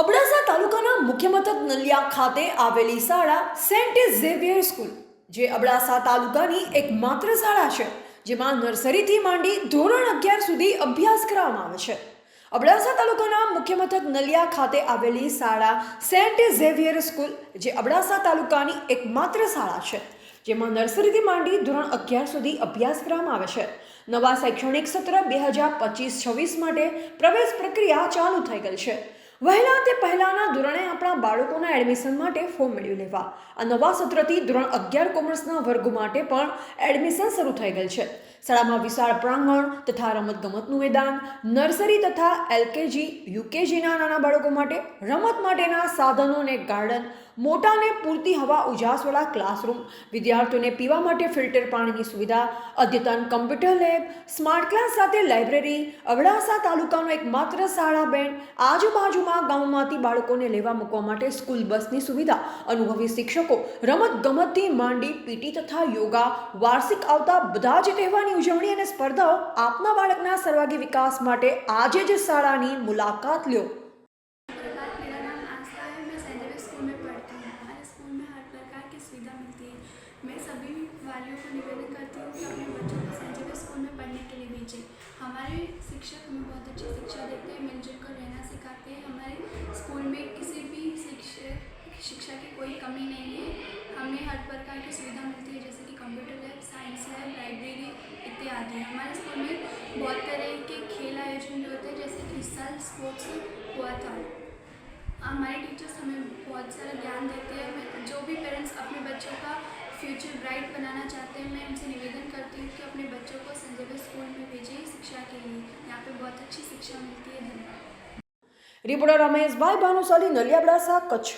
અબડાસા તાલુકાના મુખ્ય મથક નલિયા ખાતે આવેલી શાળા સેન્ટ ઝેવિયર સ્કૂલ, જે અબડાસા તાલુકાની એક માત્ર શાળા છે, જેમાં નર્સરીથી માંડી ધોરણ અગિયાર સુધી અભ્યાસ કરવામાં આવે છે. અબડાસા તાલુકાના મુખ્ય મથક નલિયા ખાતે આવેલી શાળા સેન્ટ ઝેવિયર સ્કૂલ, જે અબડાસા તાલુકાની એકમાત્ર શાળા છે, જેમાં નર્સરીથી માંડી ધોરણ અગિયાર સુધી અભ્યાસ કરવામાં આવે છે. નવા શૈક્ષણિક સત્ર બે હજાર પચીસ છવ્વીસ માટે પ્રવેશ પ્રક્રિયા ચાલુ થઈ ગઈ છે. વહેલા તે પહેલાના ધોરણે આપણા બાળકોના એડમિશન માટે ફોર્મ મેળવી લેવા. આ નવા સત્રથી ધોરણ અગિયાર કોમર્સના વર્ગો માટે પણ એડમિશન શરૂ થઈ ગયેલ છે. શાળામાં વિશાળ પ્રાંગણ તથા રમતગમતનું મેદાન, નર્સરી તથા એલકેજી, યુકેજીના નાના બાળકો માટે, રમત માટેના સાધનો અને ગાર્ડન મોટાને પૂરતી હવા ઉજાસવાળા ક્લાસરૂમ વિદ્યાર્થીઓને પીવા માટે ફિલ્ટર પાણીની સુવિધા, અદ્યતન કમ્પ્યુટર લેબ સ્માર્ટ ક્લાસ સાથે લાઇબ્રેરી અબડાસા તાલુકાનો એક માત્ર શાળા બેન્ડ આજુબાજુમાં ગામમાંથી બાળકોને લેવા મૂકવા માટે સ્કૂલ બસની સુવિધા અનુભવી શિક્ષકો રમત ગમતથી માંડી પીટી તથા યોગા વાર્ષિક આવતા બધા જ તહેવારની ઉજવણી અને સ્પર્ધાઓ આપના બાળકના સર્વાગી વિકાસ માટે આજે જ શાળાની મુલાકાત લ્યો प्रभात मेरा नाम आस्था है मैं सेंट जेवियर स्कूल में पढ़ती हूँ हमारे स्कूल में हर प्रकार की सुविधा मिलती है मैं सभी वालियों को निवेदन करती हूँ कि अपने बच्चों को सेंट जेवियर स्कूल में पढ़ने के लिए भेजें हमारे शिक्षक हमें बहुत अच्छी शिक्षा देते कमी नहीं है हमें हर प्रकार की सुविधा मिलती है जैसे कि computer lab science lab library इत्यादि हमारे स्कूल में बहुत तरह के खेल आयोजन जो होते हैं जैसे कि इस साल स्पोर्ट्स हुआ था हमारे टीचर्स हमें बहुत सारा ज्ञान देते हैं मैं जो भी पेरेंट्स अपने बच्चों का फ्यूचर ब्राइट बनाना चाहते हैं मैं उनसे निवेदन करती हूँ कि अपने बच्चों को संजय स्कूल में भेजें शिक्षा के लिए यहाँ पे बहुत अच्छी शिक्षा मिलती है धन्यवाद રિપોર્ટર રમેશભાઈ ભાનુશાલી નલિયાબડાસા કચ્છ